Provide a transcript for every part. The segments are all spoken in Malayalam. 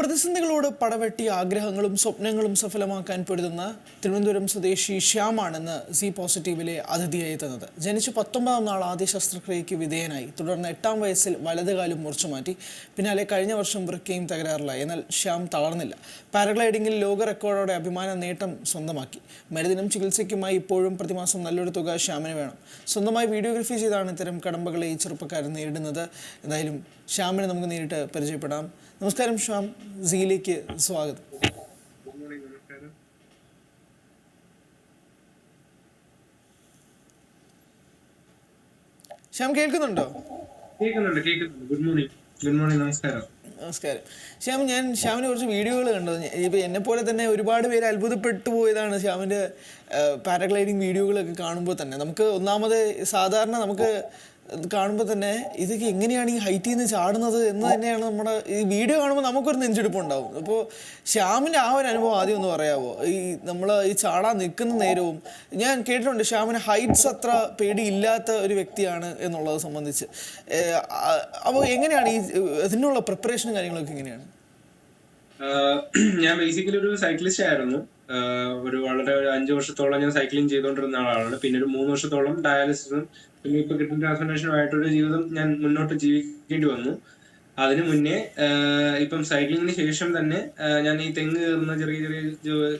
പ്രതിസന്ധികളോട് പടവെട്ടി ആഗ്രഹങ്ങളും സ്വപ്നങ്ങളും സഫലമാക്കാൻ പൊരുതുന്ന തിരുവനന്തപുരം സ്വദേശി ശ്യാമാണെന്ന് സി പോസിറ്റീവിലെ അതിഥിയായി എത്തുന്നത്. ജനിച്ച് പത്തൊമ്പതാം നാൾ ആദ്യ ശസ്ത്രക്രിയയ്ക്ക് വിധേയനായി. തുടർന്ന് എട്ടാം വയസ്സിൽ വലതുകാലും മുറിച്ചു മാറ്റി. പിന്നാലെ കഴിഞ്ഞ വർഷം വൃക്കയും തകരാറിലായി. എന്നാൽ ശ്യാം തളർന്നില്ല. പാരഗ്ലൈഡിംഗിൽ ലോക റെക്കോർഡോടെ അഭിമാന നേട്ടം സ്വന്തമാക്കി. മരുന്നിനും ചികിത്സയ്ക്കുമായി ഇപ്പോഴും പ്രതിമാസം നല്ലൊരു തുക ശ്യാമിന് വേണം. സ്വന്തമായി വീഡിയോഗ്രഫി ചെയ്താണ് ഇത്തരം കടമ്പകളെ ഈ ചെറുപ്പക്കാരൻ നേരിടുന്നത്. എന്തായാലും ശ്യാമിനെ നമുക്ക് നേരിട്ട് പരിചയപ്പെടാം. നമസ്കാരം ശ്യാം സിയിലേക്ക് സ്വാഗതം. ശ്യാം കേൾക്കുന്നുണ്ടോ? കേൾക്കുന്നുണ്ട് കേൾക്കുന്നുണ്ട്. ഗുഡ് മോർണിംഗ് ഗുഡ് മോർണിംഗ് നമസ്കാരം. നമസ്കാരം. ശ്യാം ഞാൻ ശ്യാമിന് കുറച്ച് വീഡിയോകൾ കണ്ടത്. ഇപ്പൊ എന്നെ പോലെ തന്നെ ഒരുപാട് പേര് അത്ഭുതപ്പെട്ടു പോയതാണ് ശ്യാമിന്റെ പാരഗ്ലൈഡിങ് വീഡിയോകളൊക്കെ കാണുമ്പോൾ തന്നെ. നമുക്ക് ഒന്നാമത് സാധാരണ നമുക്ക് കാണുമ്പോൾ തന്നെ ഇതൊക്കെ എങ്ങനെയാണ് ഈ ഹൈറ്റിൽ നിന്ന് ചാടുന്നത് എന്ന് തന്നെയാണ് നമ്മുടെ ഈ വീഡിയോ കാണുമ്പോൾ നമുക്കൊരു നെഞ്ചെടുപ്പ് ഉണ്ടാവും അപ്പോൾ ശ്യാമിന്റെ ആ ഒരു അനുഭവം ആദ്യം ഒന്ന് പറയാമോ ഈ നമ്മൾ ഈ ചാടാൻ നിൽക്കുന്ന നേരവും ഞാൻ കേട്ടിട്ടുണ്ട് ശ്യാമിന് ഹൈറ്റ്സ് അത്ര പേടിയില്ലാത്ത ഒരു വ്യക്തിയാണ് എന്നുള്ളത് സംബന്ധിച്ച്. അപ്പോൾ എങ്ങനെയാണ് ഈ അതിനുള്ള പ്രിപ്പറേഷനും കാര്യങ്ങളൊക്കെ എങ്ങനെയാണ്? ഞാൻ ബേസിക്കലി ഒരു സൈക്ലിസ്റ്റ് ആയിരുന്നു. ഒരു വളരെ ഒരു അഞ്ചു വർഷത്തോളം ഞാൻ സൈക്ലിംഗ് ചെയ്തുകൊണ്ടിരുന്ന ആളാണ്. പിന്നെ ഒരു മൂന്ന് വർഷത്തോളം ഡയാലിസിസും പിന്നെ ഇപ്പൊ കിഡ്നി ട്രാൻസ്പ്ലാന്റേഷനും ആയിട്ടൊരു ജീവിതം ഞാൻ മുന്നോട്ട് ജീവിക്കേണ്ടി വന്നു. അതിനു മുന്നേ ഇപ്പം സൈക്ലിങ്ങിന് ശേഷം തന്നെ ഞാൻ ഈ തെങ്ങ് കയറുന്ന ചെറിയ ചെറിയ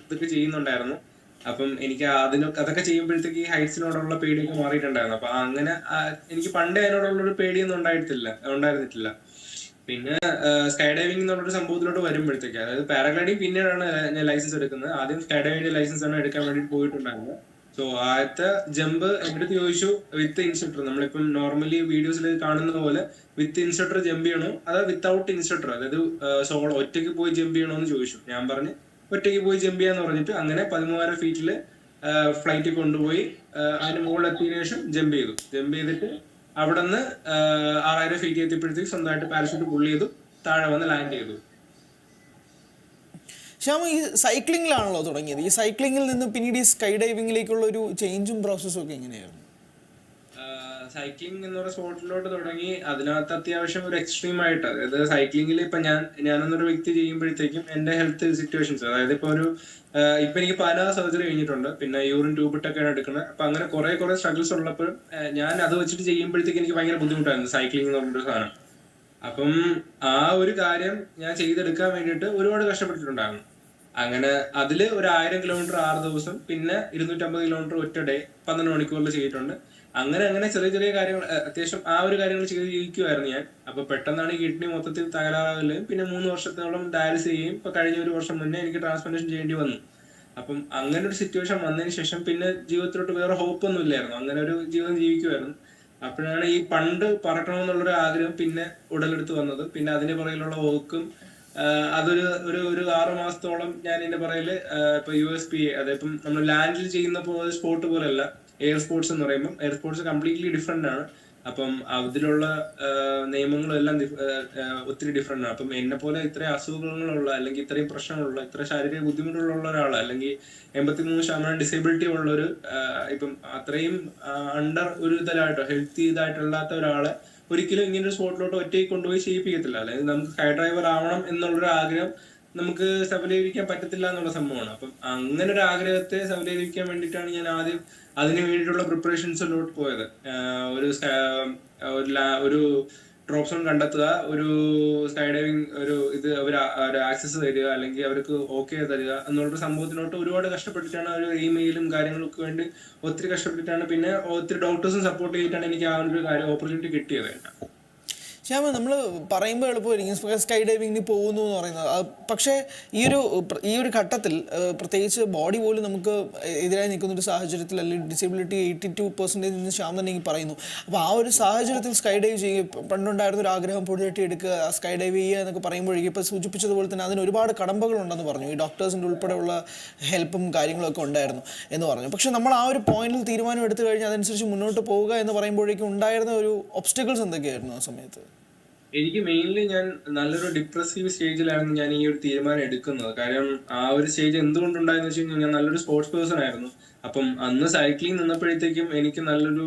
ഇതൊക്കെ ചെയ്യുന്നുണ്ടായിരുന്നു. അപ്പം എനിക്ക് അതിനൊക്കെ അതൊക്കെ ചെയ്യുമ്പോഴത്തേക്ക് ഈ ഹൈറ്റ്സിനോടുള്ള പേടിയൊക്കെ മാറിയിട്ടുണ്ടായിരുന്നു. അപ്പൊ അങ്ങനെ എനിക്ക് പണ്ടേ അതിനോടുള്ള ഒരു പേടിയൊന്നും ഉണ്ടായിട്ടില്ല ഉണ്ടായിരുന്നിട്ടില്ല. പിന്നെ സ്കൈ ഡൈവിംഗ് എന്നുള്ളൊരു സംഭവത്തിലോട്ട് വരുമ്പോഴത്തേക്ക് അതായത് പാരാഗ്ലൈഡിംഗ് പിന്നീടാണ് ഞാൻ ലൈസൻസ് എടുക്കുന്നത്. ആദ്യം സ്കൈ ഡൈവിംഗിന്റെ ലൈസൻസ് ആണ് എടുക്കാൻ വേണ്ടി പോയിട്ടുണ്ടായിരുന്നത്. സോ ആദ്യത്തെ ജമ്പ് അടുത്ത് ചോദിച്ചു വിത്ത് ഇൻസ്ട്രക്ടർ നമ്മളിപ്പം നോർമലി വീഡിയോസിൽ കാണുന്ന പോലെ വിത്ത് ഇൻസ്ട്രക്ടർ ജമ്പ് ചെയ്യണോ? അതോ വിത്തൗട്ട് ഇൻസ്ട്രക്ടർ അതായത് സോൾ ഒറ്റയ്ക്ക് പോയി ജമ്പ് ചെയ്യണോ എന്ന് ചോദിച്ചു. ഞാൻ പറഞ്ഞു ഒറ്റയ്ക്ക് പോയി ജമ്പ് ചെയ്യാന്ന് പറഞ്ഞിട്ട് അങ്ങനെ പതിമൂവായിരം ഫീറ്റിൽ ഫ്ലൈറ്റിൽ കൊണ്ടുപോയി അതിന് മുകളിൽ എത്തിയതിനു ശേഷം ജമ്പ് ചെയ്തു. ജമ്പ് ചെയ്തിട്ട് അവിടെ നിന്ന് ആറായിരം ഫീറ്റ് എത്തിയപ്പോഴത്തേക്ക് സ്വന്തമായിട്ട് പാരഷൂട്ട് പുള്ളി ചെയ്തു താഴെ വന്ന് ലാൻഡ് ചെയ്തു. ശ്യാമ ഈ സൈക്ലിങ്ങിലാണല്ലോ തുടങ്ങിയത്. ഈ സൈക്ലിങ്ങിൽ നിന്ന് പിന്നീട് ഈ സ്കൈ ഡൈവിങ്ങിലേക്കുള്ള ഒരു ചേഞ്ചും പ്രോസസ്സും ഒക്കെ എങ്ങനെയായിരുന്നു? സൈക്ലിംഗ് എന്നുള്ള സ്പോർട്ടിലോട്ട് തുടങ്ങി അതിനകത്ത് അത്യാവശ്യം ഒരു എക്സ്ട്രീം ആയിട്ട് അതായത് സൈക്ലിംഗിൽ ഇപ്പൊ ഞാൻ ഞാൻ എന്നൊരു വ്യക്തി ചെയ്യുമ്പോഴത്തേക്കും എന്റെ ഹെൽത്ത് സിറ്റുവേഷൻസ് അതായത് ഇപ്പൊ ഒരു ഇപ്പൊ എനിക്ക് പല സർജറി കഴിഞ്ഞിട്ടുണ്ട് പിന്നെ യൂറിൻ ട്യൂബിട്ടൊക്കെയാണ് എടുക്കുന്നത്. അപ്പൊ അങ്ങനെ കുറെ കുറെ സ്ട്രഗിൾസ് ഉള്ളപ്പോൾ ഞാൻ അത് വെച്ചിട്ട് ചെയ്യുമ്പോഴത്തേക്ക് എനിക്ക് ഭയങ്കര ബുദ്ധിമുട്ടായിരുന്നു സൈക്ലിംഗ് എന്ന് പറഞ്ഞൊരു സാധനം. അപ്പം ആ ഒരു കാര്യം ഞാൻ ചെയ്തെടുക്കാൻ വേണ്ടിയിട്ട് ഒരുപാട് കഷ്ടപ്പെട്ടിട്ടുണ്ടായിരുന്നു. അങ്ങനെ അതിൽ ഒരു ആയിരം കിലോമീറ്റർ ആറ് ദിവസം പിന്നെ ഇരുന്നൂറ്റമ്പത് കിലോമീറ്റർ ഒറ്റ ഡേ പന്ത്രണ്ട് മണിക്കൂറിൽ ചെയ്തിട്ടുണ്ട്. അങ്ങനെ അങ്ങനെ ചെറിയ ചെറിയ കാര്യങ്ങൾ അത്യാവശ്യം ആ ഒരു കാര്യങ്ങൾ ചെയ്ത് ജീവിക്കുമായിരുന്നു ഞാൻ. അപ്പൊ പെട്ടെന്നാണ് കിഡ്നി മൊത്തത്തിൽ തകരാറാകലും. പിന്നെ മൂന്ന് വർഷത്തോളം ഡയാലിസ് ചെയ്യുകയും ഇപ്പൊ കഴിഞ്ഞ ഒരു വർഷം മുന്നേ എനിക്ക് ട്രാൻസ്പ്ലാന്റേഷൻ ചെയ്യേണ്ടി വന്നു. അപ്പം അങ്ങനെ ഒരു സിറ്റുവേഷൻ വന്നതിന് ശേഷം പിന്നെ ജീവിതത്തിലോട്ട് വേറെ ഹോപ്പ് ഒന്നും ഇല്ലായിരുന്നു. അങ്ങനെ ഒരു ജീവിതം ജീവിക്കുമായിരുന്നു അപ്പോഴാണ് ഈ പണ്ട് പറക്കണമെന്നുള്ളൊരു ആഗ്രഹം പിന്നെ ഉടലെടുത്ത് വന്നത്. പിന്നെ അതിന്റെ പുറകിലുള്ള വർക്കും അതൊരു ഒരു ഒരു ആറു മാസത്തോളം ഞാൻ ഇതിന്റെ പുറകിൽ ആഹ് ഇപ്പൊ യു എസ് പി അതിപ്പം നമ്മൾ ലാൻഡിൽ ചെയ്യുന്ന പോലെ സ്പോർട്ട് പോലെയല്ല എയർ സ്പോർട്സ് എന്ന് പറയുമ്പോൾ എയർ സ്പോർട്സ് കംപ്ലീറ്റ്ലി ഡിഫറെന്റ് ആണ്. അപ്പം അതിലുള്ള ആഹ് നിയമങ്ങളും എല്ലാം dif- ആഹ് ആഹ് ഒത്തിരി ഡിഫറെന്റ് ആണ്. അപ്പം എന്നെ പോലെ ഇത്രയും അസുഖങ്ങളുള്ള അല്ലെങ്കിൽ ഇത്രയും പ്രശ്നങ്ങളുള്ള ഇത്ര ശാരീരിക ബുദ്ധിമുട്ടുള്ള ഒരാൾ അല്ലെങ്കിൽ എൺപത്തി മൂന്ന് ശതമാനം ഡിസേബിലിറ്റി ഉള്ള ഒരു ആഹ് ഇപ്പം അത്രയും അണ്ടർ ഒരു ഇതിലായിട്ടോ ഹെൽത്തി ഇതായിട്ടല്ലാത്ത ഒരാളെ ഒരിക്കലും ഇങ്ങനെ ഒരു സ്പോട്ടിലോട്ട് ഒറ്റയ്ക്ക് കൊണ്ടുപോയി ചെയ്യിപ്പിക്കത്തില്ല. അല്ലെങ്കിൽ നമുക്ക് സ്കൈ ഡ്രൈവർ ആവണം എന്നുള്ളൊരു ആഗ്രഹം നമുക്ക് സഫലീകരിക്കാൻ പറ്റത്തില്ല എന്നുള്ള സംഭവമാണ്. അപ്പം അങ്ങനെ ഒരു ആഗ്രഹത്തെ സഫലീകരിക്കാൻ വേണ്ടിയിട്ടാണ് ഞാൻ ആദ്യം അതിന് വേണ്ടിയിട്ടുള്ള പ്രിപ്പറേഷൻസിലോട്ട് പോയത്. ഒരു ഒരു ഡ്രോപ്പ് സോൺ കണ്ടെത്തുക ഒരു സ്കൈ ഒരു ഇത് അവർ ആക്സസ് തരിക അല്ലെങ്കിൽ അവർക്ക് ഓക്കെ തരിക എന്നുള്ളൊരു സംഭവത്തിലോട്ട് ഒരുപാട് കഷ്ടപ്പെട്ടിട്ടാണ് ഒരു ഇമെയിലും കാര്യങ്ങളൊക്കെ വേണ്ടി ഒത്തിരി കഷ്ടപ്പെട്ടിട്ടാണ്. പിന്നെ ഒത്തിരി ഡോക്ടേഴ്സും സപ്പോർട്ട് ചെയ്തിട്ടാണ് എനിക്ക് ആ ഒരു കാര്യം ഓപ്പർച്യൂണിറ്റി കിട്ടിയത്. ശ്യാമ നമ്മൾ പറയുമ്പോൾ എളുപ്പമായിരിക്കും. സ്കൈ ഡൈവിങ്ങിന് പോകുന്നു എന്ന് പറയുന്നത്. പക്ഷേ ഈ ഒരു ഈ ഒരു ഘട്ടത്തിൽ പ്രത്യേകിച്ച് ബോഡി പോലും നമുക്ക് എതിരായി നിൽക്കുന്ന ഒരു സാഹചര്യത്തിൽ അല്ലെങ്കിൽ ഡിസേബിലിറ്റി എയ്റ്റി ടു പെർസെന്റേജ് എന്ന് ശ്യാം തന്നെ പറയുന്നു. അപ്പോൾ ആ ഒരു സാഹചര്യത്തിൽ സ്കൈ ഡൈവ് ചെയ്യുക പണ്ടുണ്ടായിരുന്ന ഒരു ആഗ്രഹം പൊടിതട്ടി എടുക്കുക സ്കൈ ഡൈവ് ചെയ്യുക എന്നൊക്കെ പറയുമ്പോഴേക്കും ഇപ്പോൾ സൂചിപ്പിച്ചതുപോലെ തന്നെ അതിന് ഒരുപാട് കടമ്പകളുണ്ടെന്ന് പറഞ്ഞു. ഈ ഡോക്ടേഴ്സിന്റെ ഉൾപ്പെടെയുള്ള ഹെൽപ്പും കാര്യങ്ങളൊക്കെ ഉണ്ടായിരുന്നു എന്ന് പറഞ്ഞു. പക്ഷേ നമ്മൾ ആ ഒരു പോയിന്റിൽ തീരുമാനം എടുത്തു കഴിഞ്ഞാൽ അതനുസരിച്ച് മുന്നോട്ട് പോവുക എന്ന് പറയുമ്പോഴേക്കും ഉണ്ടായിരുന്ന ഒരു ഒബ്സ്റ്റക്കിൾസ് എന്തൊക്കെയായിരുന്നു ആ സമയത്ത്? എനിക്ക് മെയിൻലി ഞാൻ നല്ലൊരു ഡിപ്രസീവ് സ്റ്റേജിലായിരുന്നു ഞാൻ ഈ ഒരു തീരുമാനം എടുക്കുന്നത്. കാരണം ആ ഒരു സ്റ്റേജ് എന്തുകൊണ്ടുണ്ടായെന്ന് വെച്ച് കഴിഞ്ഞാൽ ഞാൻ നല്ലൊരു സ്പോർട്സ് പേഴ്സൺ ആയിരുന്നു. അപ്പം അന്ന് സൈക്ലിംഗ് നിന്നപ്പോഴത്തേക്കും എനിക്ക് നല്ലൊരു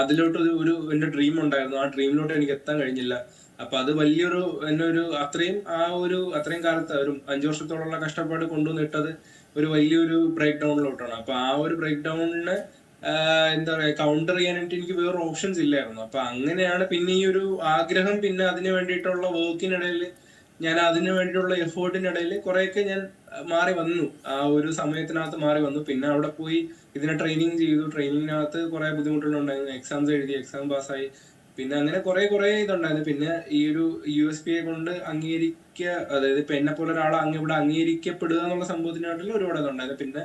അതിലോട്ട് ഒരു എന്റെ ഡ്രീം ഉണ്ടായിരുന്നു. ആ ഡ്രീമിലോട്ട് എനിക്ക് എത്താൻ കഴിഞ്ഞില്ല. അപ്പൊ അത് വലിയൊരു എന്നെ ഒരു അത്രയും ആ ഒരു അത്രയും കാലത്ത് ഒരു അഞ്ചു വർഷത്തോളമുള്ള കഷ്ടപ്പാട് കൊണ്ടുവന്നിട്ടത് ഒരു വലിയൊരു ബ്രേക്ക് ഡൗണിലോട്ടാണ് അപ്പൊ ആ ഒരു ബ്രേക്ക് ഡൗണിന് എന്താ പറയാ കൗണ്ടർ ചെയ്യാനായിട്ട് എനിക്ക് വേറെ ഓപ്ഷൻസ് ഇല്ലായിരുന്നു. അപ്പൊ അങ്ങനെയാണ് പിന്നെ ഈ ഒരു ആഗ്രഹം പിന്നെ അതിന് വേണ്ടിയിട്ടുള്ള വർക്കിനിടയിൽ ഞാൻ അതിന് വേണ്ടിയിട്ടുള്ള എഫേർട്ടിനിടയിൽ കുറെയൊക്കെ ഞാൻ മാറി വന്നു. ആ ഒരു സമയത്തിനകത്ത് മാറി വന്നു. പിന്നെ അവിടെ പോയി ഇതിനെ ട്രെയിനിങ് ചെയ്തു. ട്രെയിനിങ്ങിനകത്ത് കുറെ ബുദ്ധിമുട്ടുകളുണ്ടായിരുന്നു. എക്സാംസ് എഴുതി എക്സാം പാസ്സായി പിന്നെ അങ്ങനെ കുറെ കുറെ ഇതുണ്ടായിരുന്നു. പിന്നെ ഈ ഒരു യു എസ് പി ഐ കൊണ്ട് അംഗീകരിക്ക അതായത് ഇപ്പൊ എന്നെ പോലെ ഒരാളെ അങ്ങ് ഇവിടെ അംഗീകരിക്കപ്പെടുക എന്നുള്ള സംഭവത്തിനായിട്ടുള്ള ഒരുപാട് ഇതുണ്ടായിരുന്നു. പിന്നെ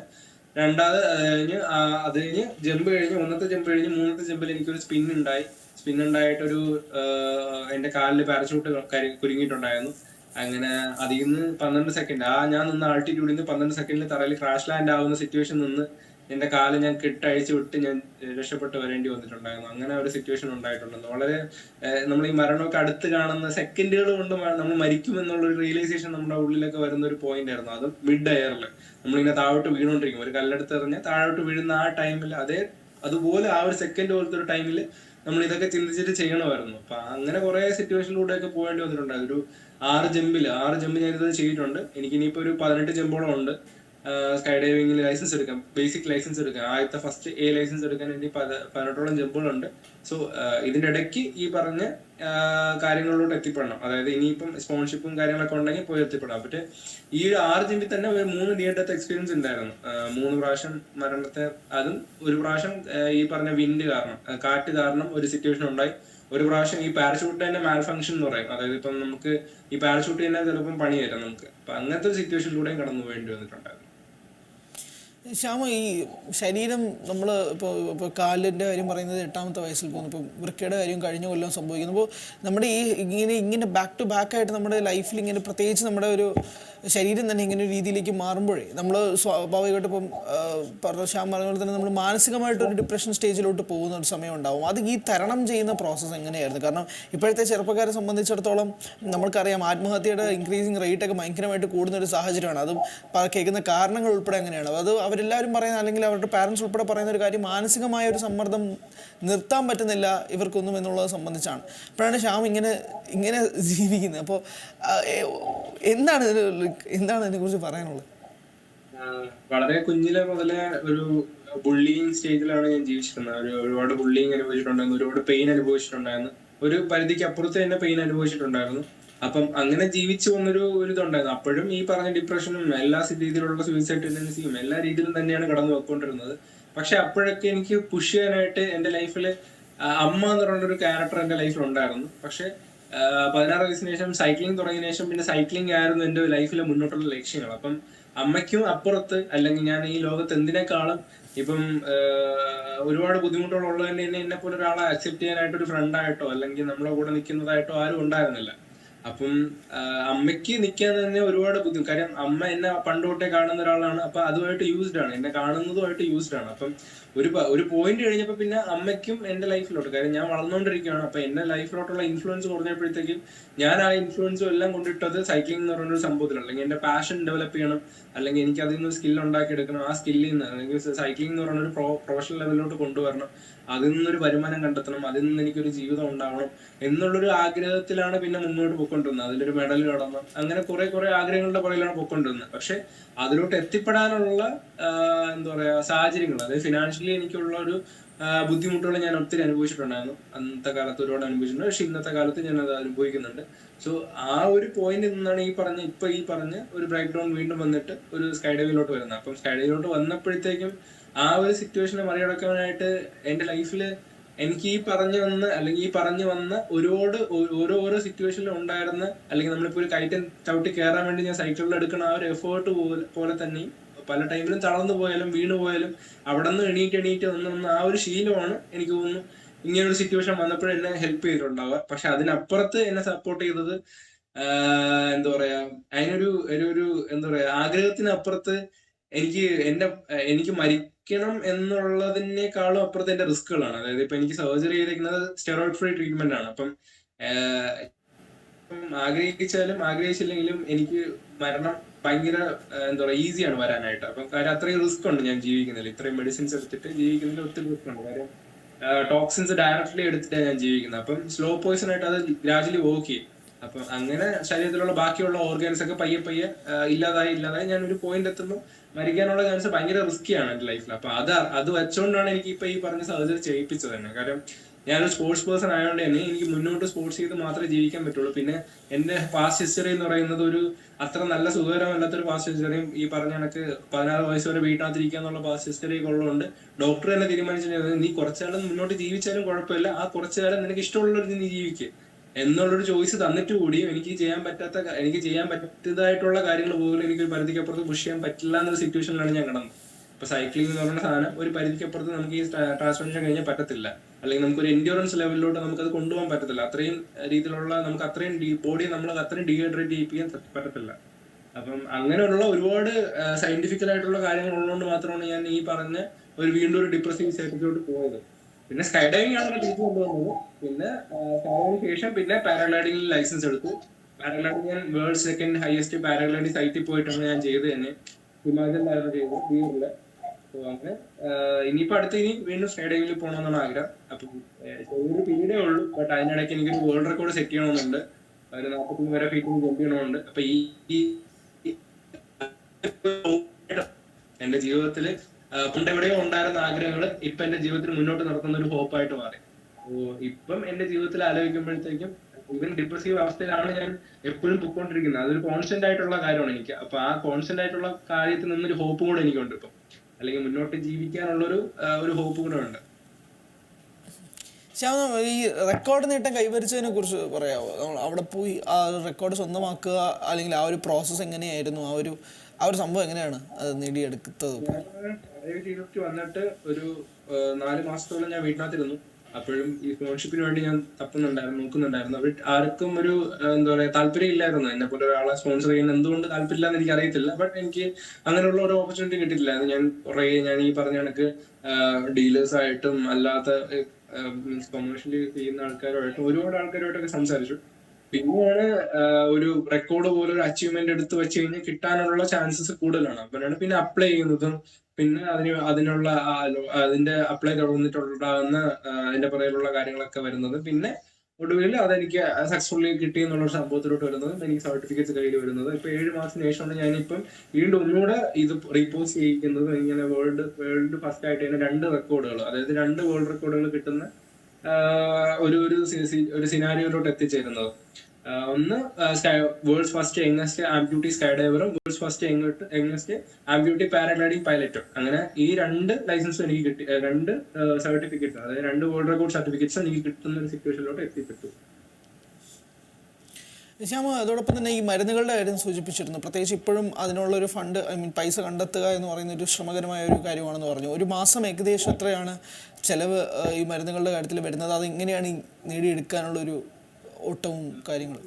രണ്ടാമത് കഴിഞ്ഞ് അത് കഴിഞ്ഞ് ജമ്പ് കഴിഞ്ഞ് ഒന്നത്തെ ജമ്പ് കഴിഞ്ഞ് മൂന്നത്തെ ജമ്പിൽ എനിക്കൊരു സ്പിൻ ഉണ്ടായി. സ്പിൻ ഉണ്ടായിട്ടൊരു എന്റെ കാലിൽ പാരഷൂട്ട് കുരുങ്ങിയിട്ടുണ്ടായിരുന്നു അങ്ങനെ അതിൽ നിന്ന് പന്ത്രണ്ട് സെക്കൻഡ് ആ ഞാൻ നിന്ന ആൾട്ടിറ്റ്യൂഡിൽ നിന്ന് പന്ത്രണ്ട് സെക്കൻഡിൽ തറയിൽ ക്രാഷ് ലാൻഡ് ആവുന്ന സിറ്റുവേഷൻ നിന്ന് എന്റെ കാൽ ഞാൻ കെട്ടഴിച്ചു വിട്ട് ഞാൻ രക്ഷപ്പെട്ട് വരേണ്ടി വന്നിട്ടുണ്ടായിരുന്നു. അങ്ങനെ ഒരു സിറ്റുവേഷൻ ഉണ്ടായിട്ടുണ്ടെന്ന്. വളരെ നമ്മൾ ഈ മരണമൊക്കെ അടുത്ത് കാണുന്ന സെക്കൻഡുകൾ കൊണ്ട് നമ്മൾ മരിക്കും എന്നുള്ള ഒരു റിയലൈസേഷൻ നമ്മുടെ ഉള്ളിലൊക്കെ വരുന്ന ഒരു പോയിന്റ് ആയിരുന്നു. അതും മിഡ് എയറിൽ നമ്മളിങ്ങനെ താഴോട്ട് വീണോണ്ടിരിക്കും. ഒരു കല്ലെടുത്ത് എറിഞ്ഞ് താഴോട്ട് വീഴുന്ന ആ ടൈമിൽ അതേ അതുപോലെ ആ ഒരു സെക്കൻഡ് പോലത്തെ ഒരു ടൈമിൽ നമ്മൾ ഇതൊക്കെ ചിന്തിച്ചിട്ട് ചെയ്യണമായിരുന്നു. അപ്പൊ അങ്ങനെ കുറെ സിറ്റുവേഷനിലൂടെ ഒക്കെ പോകേണ്ടി വന്നിട്ടുണ്ട് ഒരു ആറ് ജമ്പിൽ ആറ് ജമ്പ് ഞാനിത് ചെയ്തിട്ടുണ്ട്. എനിക്ക് ഇനിയിപ്പോ ഒരു പതിനെട്ട് ജമ്പോളം ഉണ്ട്. സ്കൈ ഡൈവിംഗിൽ ലൈസൻസ് എടുക്കാം. ബേസിക് ലൈസൻസ് എടുക്കാം. ആദ്യത്തെ ഫസ്റ്റ് എ ലൈസൻസ് എടുക്കാൻ വേണ്ടി പല പതിനെട്ടോളം ജമ്പുകളുണ്ട്. സോ ഇതിന്റെ ഇടയ്ക്ക് ഈ പറഞ്ഞ കാര്യങ്ങളിലോട്ട് എത്തിപ്പെടണം. അതായത് ഇനിയിപ്പം സ്പോൺഷിപ്പും കാര്യങ്ങളൊക്കെ ഉണ്ടെങ്കിൽ പോയി എത്തിപ്പെടാം. പക്ഷേ ഈ ഒരു ആറ് ജിമ്മിൽ തന്നെ ഒരു മൂന്ന് നിയർ ഡെത്ത് എക്സ്പീരിയൻസ് ഉണ്ടായിരുന്നു. മൂന്ന് പ്രാവശ്യം മരണത്തെ അതും ഒരു പ്രാവശ്യം ഈ പറഞ്ഞ വിൻഡ് കാരണം കാറ്റ് കാരണം ഒരു സിറ്റുവേഷൻ ഉണ്ടായി. ഒരു പ്രാവശ്യം ഈ പാരഷൂട്ട് തന്നെ മാൽ ഫംഗ്ഷൻ എന്ന് പറയും. അതായത് ഇപ്പം നമുക്ക് ഈ പാരഷൂട്ട് തന്നെ ചിലപ്പം പണി തരാം നമുക്ക്. അപ്പൊ അങ്ങനത്തെ ഒരു സിറ്റുവേഷനിലൂടെയും കടന്നു പോകേണ്ടി വന്നിട്ടുണ്ടായിരുന്നു. ശ്യാമ ഈ ശരീരം നമ്മൾ ഇപ്പോൾ ഇപ്പോൾ കാലിന്റെ കാര്യം പറയുന്നത് എട്ടാമത്തെ വയസ്സിൽ പോകുന്നു. ഇപ്പോൾ വൃക്കയുടെ കാര്യം കഴിഞ്ഞ കൊല്ലം സംഭവിക്കുന്നു. അപ്പോൾ നമ്മുടെ ഈ ഇങ്ങനെ ഇങ്ങനെ ബാക്ക് ടു ബാക്ക് ആയിട്ട് നമ്മുടെ ലൈഫിൽ ഇങ്ങനെ പ്രത്യേകിച്ച് നമ്മുടെ ഒരു ശരീരം തന്നെ ഇങ്ങനെ ഒരു രീതിയിലേക്ക് മാറുമ്പോഴേ നമ്മൾ സ്വാഭാവികമായിട്ട് ഇപ്പം ശ്യാം പറഞ്ഞ പോലെ തന്നെ നമ്മൾ മാനസികമായിട്ടൊരു ഡിപ്രഷൻ സ്റ്റേജിലോട്ട് പോകുന്ന ഒരു സമയം ഉണ്ടാവും അത് ഈ തരണം ചെയ്യുന്ന പ്രോസസ്സ് എങ്ങനെയായിരുന്നു? കാരണം ഇപ്പോഴത്തെ ചെറുപ്പക്കാരെ സംബന്ധിച്ചിടത്തോളം നമ്മൾക്കറിയാം ആത്മഹത്യയുടെ ഇൻക്രീസിങ് റേറ്റ് ഒക്കെ ഭയങ്കരമായിട്ട് കൂടുന്ന ഒരു സാഹചര്യമാണ്. അത് കേൾക്കുന്ന കാരണങ്ങൾ ഉൾപ്പെടെ അങ്ങനെയാണ്. അത് അവരെല്ലാവരും പറയുന്ന അല്ലെങ്കിൽ അവരുടെ പാരൻസ് ഉൾപ്പെടെ പറയുന്ന ഒരു കാര്യം മാനസികമായ ഒരു സമ്മർദ്ദം നിർത്താൻ പറ്റുന്നില്ല ഇവർക്കൊന്നും എന്നുള്ളത് സംബന്ധിച്ചാണ്. അപ്പോഴാണ് ശ്യാം ഇങ്ങനെ ഇങ്ങനെ ജീവിക്കുന്നത്. അപ്പോൾ എന്താണ് ഇതിന് അതിനെ കുറിച്ച് പറയാനുള്ളത് വളരെ കുഞ്ഞിലെ മുതലേ ഒരു ബുള്ളിങ് സ്റ്റേജിലാണ് ഞാൻ ജീവിച്ചിരുന്നത്. ഒരു ഒരുപാട് ബുള്ളിങ് അനുഭവിച്ചിട്ടുണ്ടായിരുന്നു. ഒരുപാട് പെയിൻ അനുഭവിച്ചിട്ടുണ്ടായിരുന്നു. ഒരു പരിധിക്ക് അപ്പുറത്ത് തന്നെ പെയിൻ അനുഭവിച്ചിട്ടുണ്ടായിരുന്നു. അപ്പം അങ്ങനെ ജീവിച്ചു വന്നൊരു ഒരു ഇതുണ്ടായിരുന്നു. അപ്പോഴും ഈ പറഞ്ഞ ഡിപ്രഷനും എല്ലാ രീതിയിലുള്ള സൂയിസൈഡ് ടെൻഡൻസിയും എല്ലാ രീതിയിലും തന്നെയാണ് കടന്നു പോയിക്കൊണ്ടിരുന്നത്. പക്ഷെ അപ്പോഴൊക്കെ എനിക്ക് പുഷ് ചെയ്യാനായിട്ട് എന്റെ ലൈഫിൽ അമ്മ എന്ന് ഒരു ക്യാരക്ടർ എന്റെ ലൈഫിൽ ഉണ്ടായിരുന്നു. പക്ഷെ പതിനാറ് വയസ്സിന് ശേഷം സൈക്ലിംഗ് തുടങ്ങിയ ശേഷം പിന്നെ സൈക്ലിംഗ് ആയിരുന്നു എന്റെ ലൈഫിലെ മുന്നോട്ടുള്ള ലക്ഷ്യങ്ങൾ. അപ്പം അമ്മയ്ക്കും അപ്പുറത്ത് അല്ലെങ്കിൽ ഞാൻ ഈ ലോകത്ത് എന്തിനേക്കാളും ഇപ്പം ഒരുപാട് ബുദ്ധിമുട്ടുകൾ ഉള്ളത് തന്നെ എന്നെ പോലെ ഒരാളെ അക്സെപ്റ്റ് ചെയ്യാനായിട്ട് ഒരു ഫ്രണ്ടായിട്ടോ അല്ലെങ്കിൽ നമ്മുടെ കൂടെ നിൽക്കുന്നതായിട്ടോ ആരും ഉണ്ടായിരുന്നില്ല. അപ്പം അമ്മയ്ക്ക് നിൽക്കാൻ തന്നെ ഒരുപാട് ബുദ്ധിമുട്ട്. കാര്യം അമ്മ എന്നെ പണ്ട് തൊട്ടേ കാണുന്ന ഒരാളാണ്. അപ്പൊ അതുമായിട്ട് യൂസ്ഡ് ആണ്. എന്നെ കാണുന്നതുമായിട്ട് യൂസ്ഡ് ആണ്. അപ്പം ഒരു ഒരു പോയിന്റ് കഴിഞ്ഞപ്പോ പിന്നെ അമ്മയ്ക്കും എന്റെ ലൈഫിലോട്ട് കാര്യം ഞാൻ വളർന്നുകൊണ്ടിരിക്കുകയാണ് അപ്പൊ എന്റെ ലൈഫിലോട്ടുള്ള ഇൻഫ്ലുവൻസ് കുറഞ്ഞപ്പോഴത്തേക്കും ഞാൻ ആ ഇൻഫ്ലുവൻസും എല്ലാം കൊണ്ടിട്ടത് സൈക്ലിംഗ് എന്ന് പറയുന്ന ഒരു സംഭവത്തിലാണ്. അല്ലെങ്കിൽ എന്റെ പാഷൻ ഡെവലപ്പ് ചെയ്യണം. അല്ലെങ്കിൽ എനിക്ക് അതിൽ നിന്ന് സ്കിൽ ഉണ്ടാക്കിയെടുക്കണം. ആ സ്കില്ലിൽ നിന്ന് അല്ലെങ്കിൽ സൈക്ലിംഗ് എന്ന് പറയുന്ന ഒരു പ്രൊഫഷണൽ ലെവലിലോട്ട് കൊണ്ടുവരണം. അതിൽ നിന്നൊരു വരുമാനം കണ്ടെത്തണം അതിൽ നിന്ന് എനിക്കൊരു ജീവിതം ഉണ്ടാവണം എന്നുള്ളൊരു ആഗ്രഹത്തിലാണ് പിന്നെ മുന്നോട്ട് പോയിക്കൊണ്ടിരുന്നത്. അതിലൊരു മെഡൽ കടന്നു അങ്ങനെ കുറെ കുറെ ആഗ്രഹങ്ങളുടെ പുറകിലാണ് പോയിക്കൊണ്ടിരുന്നത്. പക്ഷെ അതിലോട്ട് എത്തിപ്പെടാനുള്ള എന്താ പറയാ സാഹചര്യങ്ങൾ അതായത് ഫിനാൻഷ്യലി എനിക്കുള്ള ഒരു ബുദ്ധിമുട്ടുകൾ ഞാൻ ഒത്തിരി അനുഭവിച്ചിട്ടുണ്ടായിരുന്നു. അന്നത്തെ കാലത്ത് ഒരുപാട് അനുഭവിച്ചിട്ടുണ്ട്. പക്ഷെ ഇന്നത്തെ കാലത്ത് ഞാൻ അത് അനുഭവിക്കുന്നുണ്ട്. സോ ആ ഒരു പോയിന്റിൽ നിന്നാണ് ഈ പറഞ്ഞ ഇപ്പൊ ഈ പറഞ്ഞ ഒരു ബ്രേക്ക് ഡൗൺ വീണ്ടും വന്നിട്ട് ഒരു സ്കൈ ഡൈവിലോട്ട് വരുന്നത്. അപ്പം സ്കൈ ഡൈവിലോട്ട് വന്നപ്പോഴത്തേക്കും ആ ഒരു സിറ്റുവേഷനെ മറികടക്കാനായിട്ട് എന്റെ ലൈഫിൽ എനിക്ക് ഈ പറഞ്ഞു വന്ന അല്ലെങ്കിൽ ഈ പറഞ്ഞു വന്ന ഒരുപാട് ഓരോ ഓരോ സിറ്റുവേഷനിലും ഉണ്ടായിരുന്ന അല്ലെങ്കിൽ നമ്മളിപ്പോ ഒരു കയറ്റം ചവിട്ടി കയറാൻ വേണ്ടി ഞാൻ സൈക്കിളിൽ എടുക്കുന്ന ആ ഒരു എഫേർട്ട് പോലെ തന്നെ പല ടൈമിലും തളർന്നു പോയാലും വീണു പോയാലും അവിടെ നിന്ന് എണീറ്റ് എണീറ്റ് വന്ന് ആ ഒരു ശീലമാണ് എനിക്ക് തോന്നുന്നു ഇങ്ങനൊരു സിറ്റുവേഷൻ വന്നപ്പോഴും എന്നെ ഹെൽപ്പ് ചെയ്തിട്ടുണ്ടാവുക. പക്ഷെ അതിനപ്പുറത്ത് എന്നെ സപ്പോർട്ട് ചെയ്തത് എന്താ പറയാ അതിനൊരു ഒരു ഒരു എന്താ പറയാ ആഗ്രഹത്തിനപ്പുറത്ത് എനിക്ക് എന്റെ എനിക്ക് മരിക്കണം എന്നുള്ളതിനേക്കാളും അപ്പുറത്ത് എന്റെ റിസ്കുകളാണ്. അതായത് ഇപ്പൊ എനിക്ക് സർജറി ചെയ്തിരിക്കുന്നത് സ്റ്റെറോയിഡ് ഫ്രീ ട്രീറ്റ്മെന്റ് ആണ്. അപ്പം ആഗ്രഹിച്ചാലും ആഗ്രഹിച്ചില്ലെങ്കിലും എനിക്ക് മരണം ഭയങ്കര എന്താ പറയാ ഈസിയാണ് വരാനായിട്ട്. അപ്പം കാര്യം അത്രയും റിസ്ക് ഉണ്ട് ഞാൻ ജീവിക്കുന്നതിൽ. ഇത്രയും മെഡിസിൻസ് എടുത്തിട്ട് ജീവിക്കുന്നതിൽ ഒത്തിരി റിസ്ക് ഉണ്ട്. കാര്യം ടോക്സിൻസ് ഡയറക്ട്ലി എടുത്തിട്ടാണ് ഞാൻ ജീവിക്കുന്നത്. അപ്പം സ്ലോ പോയിസൺ ആയിട്ട് അത് ഗ്രാജുവലി വർക്ക് ചെയ്യും. അപ്പം അങ്ങനെ ശരീരത്തിലുള്ള ബാക്കിയുള്ള ഓർഗൻസ് ഒക്കെ പയ്യെ പയ്യെ ഇല്ലാതായി ഇല്ലാതായി. ഞാൻ ഒരു പോയിന്റ് എത്തുമ്പോൾ മരിക്കാനുള്ള ചാൻസ് ഭയങ്കര റിസ്ക്കിയാണ് എന്റെ ലൈഫിൽ അപ്പൊ അത് അത് വെച്ചുകൊണ്ടാണ് എനിക്ക് ഇപ്പൊ ഈ പറഞ്ഞ സർജറി ചെയ്യിപ്പിച്ചത് തന്നെ കാരണം ഞാനൊരു സ്പോർട്സ് പേഴ്സൺ ആയതുകൊണ്ട് തന്നെ എനിക്ക് മുന്നോട്ട് സ്പോർട്സ് ചെയ്ത് മാത്രമേ ജീവിക്കാൻ പറ്റുള്ളൂ. പിന്നെ എന്റെ പാസ്റ്റ് ഹിസ്റ്ററി എന്ന് പറയുന്നത് ഒരു അത്ര നല്ല സുഖകരമല്ലാത്തൊരു പാസ്റ്റ് ഹിസ്റ്ററിയും ഈ പറഞ്ഞ കണക്ക് പതിനാറ് വയസ്സ് വരെ വീട്ടിനകത്തിരിക്കുക എന്നുള്ള പാസ്റ്റ് ഹിസ്റ്ററി ഉള്ളതുകൊണ്ട് ഡോക്ടർ തന്നെ തീരുമാനിച്ചിട്ടുണ്ടായിരുന്നു നീ കുറച്ചുകാലം മുന്നോട്ട് ജീവിച്ചാലും കുഴപ്പമില്ല. ആ കുറച്ചുകാലം നിനക്ക് ഇഷ്ടമുള്ളൊരു നീ ജീവിക്കുക എന്നുള്ളൊരു ചോയ്സ് തന്നിട്ട് കൂടിയും എനിക്ക് ചെയ്യാൻ പറ്റാത്ത എനിക്ക് ചെയ്യാൻ പറ്റതായിട്ടുള്ള കാര്യങ്ങൾ പോലും എനിക്ക് ഒരു പരിധിക്കപ്പുറത്ത് പുഷ് ചെയ്യാൻ പറ്റില്ല എന്നൊരു സിറ്റുവേഷനിലാണ് ഞാൻ കിടന്നത്. ഇപ്പൊ സൈക്ലിംഗ് എന്ന് പറയുന്ന സാധനം ഒരു പരിധിക്കപ്പുറത്ത് നമുക്ക് ഈ ട്രാൻസ്ഫോർമേഷൻ കഴിഞ്ഞാൽ പറ്റത്തില്ല. അല്ലെങ്കിൽ നമുക്ക് ഒരു എൻഡ്യൂറൻസ് ലെവലിലോട്ട് നമുക്ക് അത് കൊണ്ടുപോകാൻ പറ്റത്തില്ല. അത്രയും രീതിയിലുള്ള നമുക്ക് അത്രയും ബോഡി നമ്മൾ അത്രയും ഡീഹൈഡ്രേറ്റ് ചെയ്യിപ്പിക്കാൻ പറ്റ- പറ്റത്തില്ല. അപ്പം അങ്ങനെയുള്ള ഒരുപാട് സയന്റിഫിക്കൽ ആയിട്ടുള്ള കാര്യങ്ങൾ ഉള്ളതുകൊണ്ട് മാത്രമാണ് ഞാൻ ഈ പറഞ്ഞ ഒരു വീണ്ടും ഒരു ഡിപ്രസിംഗ് സ്റ്റേറ്റിലോട്ട് പോയത്. പിന്നെ സ്കൈ ഡൈവിംഗ് ആണ് തിരിച്ചു കൊണ്ടുവന്നത്. പിന്നെ സ്കൈഡിന് ശേഷം പിന്നെ പാരാഗ്ലൈഡിംഗിൽ ലൈസൻസ് എടുത്തു. പാരാഗ്ലൈഡിംഗ് ഞാൻ വേൾഡ് സെക്കൻഡ് ഹയസ്റ്റ് പാരാഗ്ലൈഡിംഗ് സൈറ്റിൽ പോയിട്ടാണ് ഞാൻ ചെയ്തത് തന്നെ. ഹിമാചലിലായിരുന്നു ചെയ്തത് ബീറിൽ. അപ്പൊ അങ്ങനെ ആഹ് ഇനിയിപ്പോ അടുത്ത് ഇനി വീണ്ടും സ്കൈ ഡൈവിംഗിൽ പോകണമെന്നാണ് ആഗ്രഹം. അപ്പൊ ചെറിയൊരു പീരീഡേ ഉള്ളൂ. ബട്ട് അതിനിടയ്ക്ക് എനിക്കൊരു വേൾഡ് റെക്കോർഡ് സെറ്റ് ചെയ്യണമെന്നുണ്ട്. ഒരു നാൽപ്പത്തി വരെ ഫീറ്റിന് ജമ്പ് ചെയ്യണമെന്നുണ്ട്. അപ്പൊ ഈ എന്റെ ജീവിതത്തിൽ പണ്ട് എവിടെയോ ഉണ്ടായിരുന്ന ആഗ്രഹങ്ങൾ ഇപ്പൊ എന്റെ ജീവിതത്തിൽ മുന്നോട്ട് നടത്തുന്ന ഒരു ഹോപ്പായിട്ട് മാറി. ഇപ്പം എന്റെ ജീവിതത്തിൽ ആലോചിക്കുമ്പോഴത്തേക്കും ഇവൻ ഡിപ്രസീവ് അവസ്ഥയിലാണ് ഞാൻ എപ്പോഴും പൊക്കോണ്ടിരിക്കുന്നത്. അതൊരു കോൺസ്റ്റന്റ് ആയിട്ടുള്ള കാര്യമാണ് എനിക്ക്. അപ്പൊ ആ കോൺസ്റ്റന്റ് ആയിട്ടുള്ള കാര്യത്തിൽ നിന്നൊരു ഹോപ്പ് കൂടെ എനിക്കുണ്ട് ഇപ്പം. അല്ലെങ്കിൽ മുന്നോട്ട് ജീവിക്കാനുള്ളൊരു ഒരു ഹോപ്പ് കൂടെ ഉണ്ട്. ശ്യാമ ഈ റെക്കോർഡ് നേട്ടം കൈവരിച്ചതിനെ കുറിച്ച് പറയാമോ നമ്മൾ അവിടെ പോയി ആ റെക്കോർഡ് സ്വന്തമാക്കുക അല്ലെങ്കിൽ ആ ഒരു പ്രോസസ്സ് എങ്ങനെയായിരുന്നു? ആ ഒരു ആ ഒരു സംഭവം എങ്ങനെയാണ് അത് നേടിയെടുത്തത്? ഡ്രൈവ് യൂണിവേഴ്സിറ്റി വന്നിട്ട് ഒരു നാല് മാസത്തോളം ഞാൻ വീട്ടിനകത്തിരുന്നു. അപ്പോഴും ഈ സ്പോൺഷിപ്പിന് വേണ്ടി ഞാൻ തപ്പുന്നുണ്ടായിരുന്നു നോക്കുന്നുണ്ടായിരുന്നു. അവർ ആർക്കും ഒരു എന്താ പറയാ താല്പര്യം ഇല്ലായിരുന്നു എന്നെ പോലെ ഒരാളെ സ്പോൺസർ ചെയ്യാൻ എന്തുകൊണ്ട് താല്പര്യമില്ല എന്ന് എനിക്ക് അറിയത്തില്ല. ബട്ട് എനിക്ക് അങ്ങനെയുള്ള ഒരു ഓപ്പർച്യൂണിറ്റി കിട്ടിയിട്ടില്ലായിരുന്നു. ഞാൻ കുറെ ഞാൻ ഈ പറഞ്ഞ കണക്ക് ഡീലേഴ്സ് ആയിട്ടും അല്ലാത്ത മീൻസ് കൊമേഴ്ഷ്യലി ചെയ്യുന്ന ആൾക്കാരുമായിട്ടും ഒരുപാട് ആൾക്കാരുമായിട്ടൊക്കെ സംസാരിച്ചു. പിന്നെയാണ് ഒരു റെക്കോർഡ് പോലെ ഒരു അച്ചീവ്മെന്റ് എടുത്ത് വെച്ച് കഴിഞ്ഞാൽ കിട്ടാനുള്ള ചാൻസസ് കൂടുതലാണ്. അപ്പോഴാണ് പിന്നെ അപ്ലൈ ചെയ്യുന്നതും പിന്നെ അതിന് അതിനുള്ള അതിന്റെ അപ്ലൈ തുടർന്നിട്ടുണ്ടാകുന്ന അതിന്റെ പുറകിലുള്ള കാര്യങ്ങളൊക്കെ വരുന്നത്. പിന്നെ ഒടുവിൽ അതെനിക്ക് സക്സസ്ഫുള്ളി കിട്ടി എന്നുള്ള സംഭവത്തിലോട്ട് വരുന്നത് എനിക്ക് സർട്ടിഫിക്കറ്റ്സ് കയ്യിൽ വരുന്നത്. ഇപ്പൊ ഏഴ് മാസത്തിന് ശേഷമാണ് ഞാനിപ്പം വീണ്ടും ഒന്നുകൂടെ ഇത് റീപോസ് ചെയ്യിക്കുന്നത് ഇങ്ങനെ വേൾഡ് വേൾഡ് ഫസ്റ്റ് ആയിട്ട് തന്നെ രണ്ട് റെക്കോർഡുകൾ അതായത് രണ്ട് വേൾഡ് റെക്കോർഡുകൾ കിട്ടുന്ന ഒരു ഒരു ഒരു സിനാരിയോയിലോട്ട് എത്തിച്ചേരുന്നത് ഒന്ന് world's first youngest amputee sky ഡൈവറും world's first youngest amputee paragliding പൈലറ്റും അങ്ങനെ ഈ രണ്ട് ലൈസൻസും എനിക്ക് കിട്ടി രണ്ട് സർട്ടിഫിക്കറ്റ്സ് അതായത് രണ്ട് വേൾഡ് റെക്കോർഡ് സർട്ടിഫിക്കറ്റ്സ് എനിക്ക് കിട്ടുന്ന ഒരു സിറ്റുവേഷനിലോട്ട് എത്തിപ്പെട്ടു. ശ്യാമ അതോടൊപ്പം തന്നെ ഈ മരുന്നുകളുടെ കാര്യം സൂചിപ്പിച്ചിരുന്നു. പ്രത്യേകിച്ച് ഇപ്പോഴും അതിനുള്ള ഒരു ഫണ്ട് ഐ മീൻ പൈസ കണ്ടെത്തുക എന്ന് പറയുന്ന ഒരു ശ്രമകരമായ ഒരു കാര്യമാണെന്ന് പറഞ്ഞു. ഒരു മാസം ഏകദേശം എത്രയാണ് ചിലവ് ഈ മരുന്നുകളുടെ കാര്യത്തിൽ വരുന്നത്? അത് എങ്ങനെയാണ് ഈ നേടിയെടുക്കാനുള്ള ഒരു ഓട്ടവും കാര്യങ്ങളും?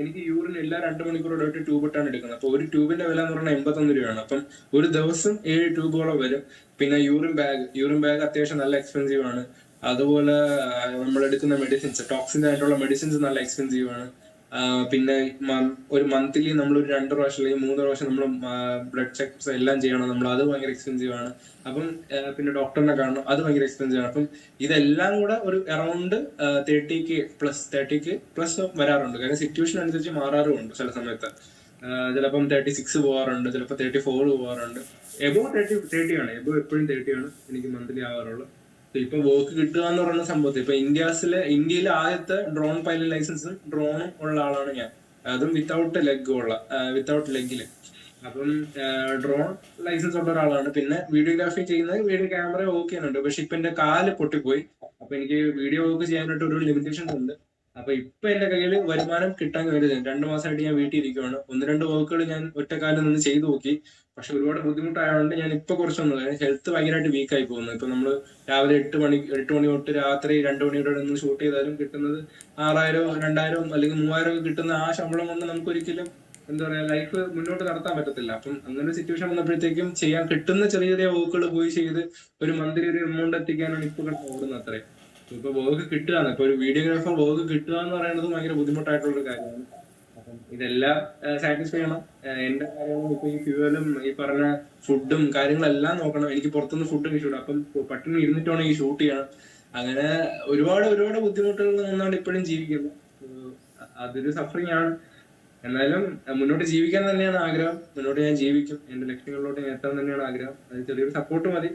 എനിക്ക് യൂറിൻ എല്ലാ രണ്ട് മണിക്കൂറോടായിട്ട് ട്യൂബ് ഇട്ടാണ് എടുക്കുന്നത്. അപ്പൊ ഒരു ട്യൂബിന്റെ വില എന്ന് പറഞ്ഞാൽ എൺപത്തൊന്ന് രൂപയാണ്. അപ്പം ഒരു ദിവസം ഏഴ് ട്യൂബുകളെ വരും. പിന്നെ യൂറിൻ ബാഗ് യൂറിൻ ബാഗ് അത്യാവശ്യം നല്ല എക്സ്പെൻസീവ് ആണ്. അതുപോലെ നമ്മൾ എടുക്കുന്ന മെഡിസിൻസ് ടോക്സിൻ ആയിട്ടുള്ള മെഡിസിൻസ് നല്ല എക്സ്പെൻസീവ് ആണ്. പിന്നെ ഒരു മന്ത്ലി നമ്മൾ ഒരു രണ്ട് പ്രാവശ്യം അല്ലെങ്കിൽ മൂന്ന് പ്രാവശ്യം നമ്മൾ ബ്ലഡ് ചെക്ക്സ് എല്ലാം ചെയ്യണം. നമ്മൾ അത് ഭയങ്കര എക്സ്പെൻസീവ് ആണ്. അപ്പം പിന്നെ ഡോക്ടറിനെ കാണണം. അത് ഭയങ്കര എക്സ്പെൻസീവ് ആണ്. അപ്പം ഇതെല്ലാം കൂടെ ഒരു അറൗണ്ട് തേർട്ടിക്ക് പ്ലസ് തേർട്ടിക്ക് പ്ലസ് വരാറുണ്ട്. കാരണം സിറ്റുവേഷൻ അനുസരിച്ച് മാറാറുമുണ്ട് ചില സമയത്ത്. ചിലപ്പം തേർട്ടി സിക്സ് പോകാറുണ്ട് ചിലപ്പോൾ തേർട്ടി ഫോർ പോകാറുണ്ട് എബോ തേർട്ടി തേർട്ടി ആണ്. എബോ എപ്പോഴും തേർട്ടി ആണ് എനിക്ക് മന്ത്ലി ആവാറുള്ളത് ഇപ്പൊ വർക്ക് കിട്ടുക എന്ന് പറയുന്ന സംഭവത്തിൽ. ഇപ്പൊ ഇന്ത്യസിലെ ഇന്ത്യയിലെ ആദ്യത്തെ ഡ്രോൺ പൈലറ്റ് ലൈസൻസും ഡ്രോണും ഉള്ള ആളാണ് ഞാൻ. അതും വിത്തൗട്ട് ലെഗ് ഉള്ള വിത്തൗട്ട് ലെഗിൽ അപ്പം ഡ്രോൺ ലൈസൻസ് ഉള്ള ഒരാളാണ്. പിന്നെ വീഡിയോഗ്രാഫി ചെയ്യുന്നത് വീഡിയോ ക്യാമറ ഓക്കെ ചെയ്യുന്നുണ്ട്. പക്ഷെ ഇപ്പൊ എന്റെ കാൽ പൊട്ടിപ്പോയി. അപ്പൊ എനിക്ക് വീഡിയോ വർക്ക് ചെയ്യാനായിട്ട് ഒരു ലിമിറ്റേഷൻസ് ഉണ്ട്. അപ്പൊ ഇപ്പൊ എന്റെ കയ്യിൽ വരുമാനം കിട്ടാൻ വരുന്നത് രണ്ടു മാസമായിട്ട് ഞാൻ വീട്ടിൽ ഇരിക്കുവാണ് ഒന്ന് രണ്ട് വർക്കുകൾ ഞാൻ ഒറ്റക്കാലം നിന്ന് ചെയ്തു നോക്കി. പക്ഷെ ഒരുപാട് ബുദ്ധിമുട്ടായതുകൊണ്ട് ഞാൻ ഇപ്പൊ കുറച്ചൊന്നും ഹെൽത്ത് ഭയങ്കരമായിട്ട് വീക്ക് ആയി പോകുന്നു. ഇപ്പൊ നമ്മൾ രാവിലെ എട്ട് മണി എട്ട് മണി തൊട്ട് രാത്രി രണ്ട് മണിയോടെ നിന്ന് ഷൂട്ട് ചെയ്താലും കിട്ടുന്നത് ആറായിരവും രണ്ടായിരവും അല്ലെങ്കിൽ മൂവായിരം ഒക്കെ കിട്ടുന്ന ആ ശമ്പളം കൊണ്ട് നമുക്ക് ഒരിക്കലും എന്താ പറയാ ലൈഫ് മുന്നോട്ട് നടത്താൻ പറ്റത്തില്ല. അപ്പം അങ്ങനെ സിറ്റുവേഷൻ വന്നപ്പോഴത്തേക്കും ചെയ്യാൻ കിട്ടുന്ന ചെറിയ ചെറിയ വർക്കുകൾ പോയി ചെയ്ത് ഒരു മന്ത്രി ഒരു എമൗണ്ട് എത്തിക്കാനാണ് ഇപ്പൊ ഓടുന്നത് അത്രയും ഇപ്പൊ വർക്ക് കിട്ടുകയാണ്. ഇപ്പൊ ഒരു വീഡിയോഗ്രാഫർ വർക്ക് കിട്ടുക എന്ന് പറയുന്നത് ഭയങ്കര ബുദ്ധിമുട്ടായിട്ടുള്ള ഒരു കാര്യമാണ്. അപ്പം ഇതെല്ലാം സാറ്റിസ്ഫൈ ചെയ്യണം. എന്റെ കാര്യങ്ങളും ഇപ്പൊ ഈ ഫ്യൂവലും ഈ പറഞ്ഞ ഫുഡും കാര്യങ്ങളെല്ലാം നോക്കണം. എനിക്ക് പുറത്തുനിന്ന് ഫുഡ് കിട്ടും അപ്പം പട്ടിണി ഇരുന്നിട്ട് വേണം ഈ ഷൂട്ട് ചെയ്യണം അങ്ങനെ ഒരുപാട് ഒരുപാട് ബുദ്ധിമുട്ടുകൾ നിന്നാണ് ഇപ്പോഴും ജീവിക്കുന്നത്. അതൊരു സഫറിങ് ആണ്. എന്നാലും മുന്നോട്ട് ജീവിക്കാൻ തന്നെയാണ് ആഗ്രഹം. മുന്നോട്ട് ഞാൻ ജീവിക്കും. എന്റെ ലക്ഷ്യങ്ങളിലോട്ട് ഞാൻ എത്താൻ തന്നെയാണ് ആഗ്രഹം. അത് ചെറിയൊരു സപ്പോർട്ട് മതി.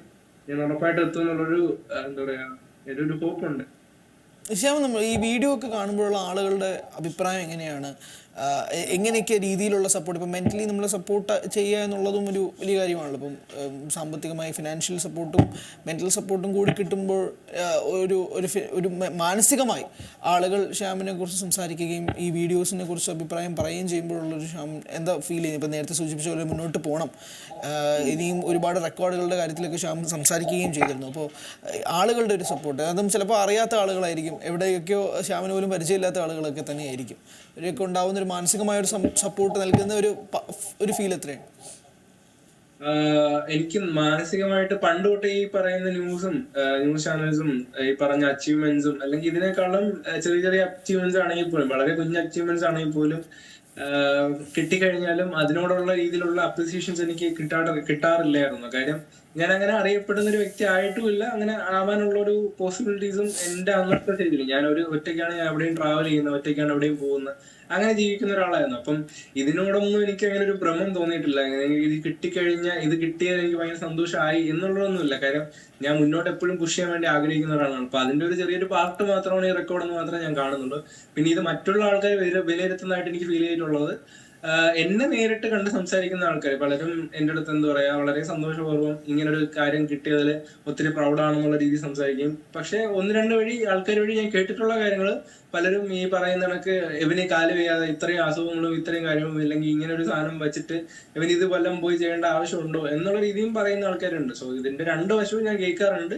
ഞാൻ ഉറപ്പായിട്ട് എത്തും എന്നുള്ളൊരു എന്താ പറയാ ഒരു ഹോപ്പ് ഉണ്ട്. ശ്യാം നമ്മൾ ഈ വീഡിയോ ഒക്കെ കാണുമ്പോഴുള്ള ആളുകളുടെ അഭിപ്രായം എങ്ങനെയാണ്? എങ്ങനെയൊക്കെ രീതിയിലുള്ള സപ്പോർട്ട് ഇപ്പം മെന്റലി നമ്മൾ സപ്പോർട്ട് ചെയ്യുക എന്നുള്ളതും ഒരു വലിയ കാര്യമാണല്ലോ. ഇപ്പം സാമ്പത്തികമായി ഫിനാൻഷ്യൽ സപ്പോർട്ടും മെന്റൽ സപ്പോർട്ടും കൂടി കിട്ടുമ്പോൾ ഒരു ഒരു ഒരു മാനസികമായി ആളുകൾ ശ്യാമിനെ കുറിച്ച് സംസാരിക്കുകയും ഈ വീഡിയോസിനെ കുറിച്ച് അഭിപ്രായം പറയുകയും ചെയ്യുമ്പോഴുള്ളൊരു ശ്യാം എന്താ ഫീൽ ചെയ്യുന്നത്? ഇപ്പം നേരത്തെ സൂചിപ്പിച്ച പോലെ മുന്നോട്ട് പോകണം ഇനിയും ഒരുപാട് റെക്കോർഡുകളുടെ കാര്യത്തിലൊക്കെ ശ്യാം സംസാരിക്കുകയും ചെയ്തിരുന്നു. അപ്പോൾ ആളുകളുടെ ഒരു സപ്പോർട്ട് അതും ചിലപ്പോൾ അറിയാത്ത ആളുകളായിരിക്കും. എവിടെയൊക്കെയോ ശ്യാമിന് പോലും പരിചയമില്ലാത്ത ആളുകളൊക്കെ തന്നെയായിരിക്കും. ഇവരൊക്കെ ഉണ്ടാവുന്ന ഒരു മാനസികമായ ഒരു സപ്പോർട്ട് നൽകുന്ന ഒരു ഒരു ഫീൽ എത്രയാണ്? എനിക്ക് മാനസികമായിട്ട് പണ്ട് തൊട്ടേ ഈ പറയുന്ന ന്യൂസും ന്യൂസ് ചാനൽസും ഈ പറഞ്ഞ അച്ചീവ്മെന്റ്സും അല്ലെങ്കിൽ ഇതിനേക്കാളും ചെറിയ ചെറിയ അച്ചീവ്മെന്റ്സ് ആണെങ്കിൽ പോലും വളരെ കുഞ്ഞ അച്ചീവ്മെന്റ്സ് ആണെങ്കിൽ പോലും കിട്ടിക്കഴിഞ്ഞാലും അതിനോടുള്ള രീതിയിലുള്ള അപ്രിസിയേഷൻസ് എനിക്ക് കിട്ടാറ് കിട്ടാറില്ലായിരുന്നു. കാര്യം ഞാൻ അങ്ങനെ അറിയപ്പെടുന്ന ഒരു വ്യക്തി ആയിട്ടുമില്ല. അങ്ങനെ ആവാനുള്ള ഒരു പോസിബിലിറ്റീസും എന്റെ അന്നത്തെ സ്റ്റേജിൽ ഞാൻ ഒരു ഒറ്റയ്ക്കാണ് ഞാൻ എവിടെയും ട്രാവൽ ചെയ്യുന്നത് ഒറ്റയ്ക്കാണ് എവിടെയും പോകുന്നത്. അങ്ങനെ ജീവിക്കുന്ന ഒരാളായിരുന്നു. അപ്പം ഇതിനോടൊന്നും എനിക്ക് അങ്ങനെ ഒരു ഭ്രമം തോന്നിയിട്ടില്ല. ഇത് കിട്ടിക്കഴിഞ്ഞാൽ ഇത് കിട്ടിയാൽ എനിക്ക് ഭയങ്കര സന്തോഷമായി എന്നുള്ളതൊന്നുമില്ല. കാര്യം ഞാൻ മുന്നോട്ട് എപ്പോഴും പുഷ് ചെയ്യാൻ വേണ്ടി ആഗ്രഹിക്കുന്ന ഒരാളാണ്. അപ്പൊ അതിന്റെ ഒരു ചെറിയൊരു പാർട്ട് മാത്രമാണ് ഈ റെക്കോർഡ് എന്ന് മാത്രമേ ഞാൻ കാണുന്നുള്ളൂ. പിന്നെ ഇത് മറ്റുള്ള ആൾക്കാർ വിലയിരുത്തുന്നതായിട്ട് എനിക്ക് ഫീൽ ചെയ്തിട്ടുള്ളത് എന്നെ നേരിട്ട് കണ്ട് സംസാരിക്കുന്ന ആൾക്കാർ പലരും എന്റെ അടുത്ത് എന്താ പറയാ വളരെ സന്തോഷപൂർവം ഒരു കാര്യം കിട്ടിയതിൽ ഒത്തിരി പ്രൗഡാണെന്നുള്ള രീതിയിൽ സംസാരിക്കും. പക്ഷെ ഒന്ന് രണ്ട് വഴി ആൾക്കാർ വഴി ഞാൻ കേട്ടിട്ടുള്ള കാര്യങ്ങൾ പലരും ഈ പറയുന്ന കണക്ക് എവന് കാൽ വയ്യാതെ ഇത്രയും അസുഖങ്ങളും ഇത്രയും കാര്യങ്ങളും ഇല്ലെങ്കിൽ ഇങ്ങനെ ഒരു സാധനം വെച്ചിട്ട് ഇവന് ഇത് വല്ലതും പോയി ചെയ്യേണ്ട ആവശ്യമുണ്ടോ എന്നുള്ള രീതിയും പറയുന്ന ആൾക്കാരുണ്ട്. സോ ഇതിന്റെ രണ്ട് വശവും ഞാൻ കേൾക്കാറുണ്ട്.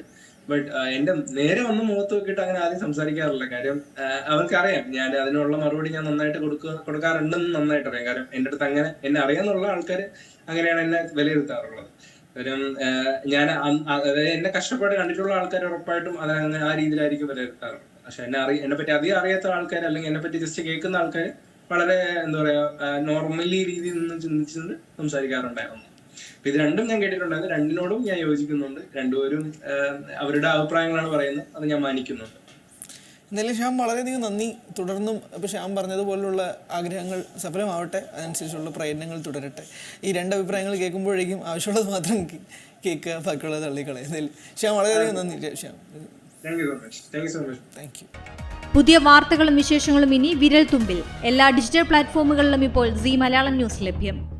ബട്ട് എന്റെ നേരെ വന്ന് മുഖത്ത് നോക്കിയിട്ട് അങ്ങനെ ആദ്യം സംസാരിക്കാറില്ല. കാര്യം ആഹ് അവർക്കറിയാം. ഞാൻ അതിനുള്ള മറുപടി ഞാൻ നന്നായിട്ട് കൊടുക്കുക കൊടുക്കാറുണ്ടെന്ന് നന്നായിട്ട് അറിയാം. കാരണം എന്റെ അടുത്ത് അങ്ങനെ എന്നെ അറിയാന്നുള്ള ആൾക്കാര് അങ്ങനെയാണ് എന്നെ വിലയിരുത്താറുള്ളത്. കാര്യം ഞാൻ അതായത് എന്നെ കഷ്ടപ്പാട് കണ്ടിട്ടുള്ള ആൾക്കാർ ഉറപ്പായിട്ടും അത് അങ്ങനെ ആ രീതിയിലായിരിക്കും വിലയിരുത്താറുള്ളത്. പക്ഷെ എന്നെ അറിയ എന്നെ പറ്റി അധികം അറിയാത്ത ആൾക്കാർ അല്ലെങ്കിൽ എന്നെ പറ്റി ജസ്റ്റ് കേൾക്കുന്ന ആൾക്കാർ വളരെ എന്താ പറയാ നോർമലി രീതിയിൽ നിന്ന് ചിന്തിച്ചുകൊണ്ട് സംസാരിക്കാറുണ്ടായിരുന്നു. അപ്പൊ ഇത് രണ്ടും ഞാൻ കേട്ടിട്ടുണ്ടായിരുന്നു രണ്ടിനോടും ഞാൻ യോജിക്കുന്നുണ്ട്. രണ്ടുപേരും അവരുടെ അഭിപ്രായങ്ങളാണ് പറയുന്നത്. അത് ഞാൻ മാനിക്കുന്നുണ്ട്. എന്തായാലും ശ്യാം വളരെയധികം നന്ദി. തുടർന്നും ഇപ്പോൾ ശ്യാം പറഞ്ഞതുപോലുള്ള ആഗ്രഹങ്ങൾ സഫലമാവട്ടെ. അതനുസരിച്ചുള്ള പ്രയത്നങ്ങൾ തുടരട്ടെ. ഈ രണ്ട് അഭിപ്രായങ്ങൾ കേൾക്കുമ്പോഴേക്കും ആവശ്യമുള്ളത് മാത്രം കേൾക്കുക ബാക്കിയുള്ളത് തള്ളിക്കളെ എന്തായാലും ശ്യാം വളരെയധികം നന്ദി. Shyam thank you so much thank you so much thank you പുതിയ വാർത്തകളും വിശേഷങ്ങളും ഇനി വിരൽ തുമ്പിൽ എല്ലാ ഡിജിറ്റൽ പ്ലാറ്റ്ഫോമുകളിലും ഇപ്പോൾ സി മലയാളം ന്യൂസ് ലഭ്യം.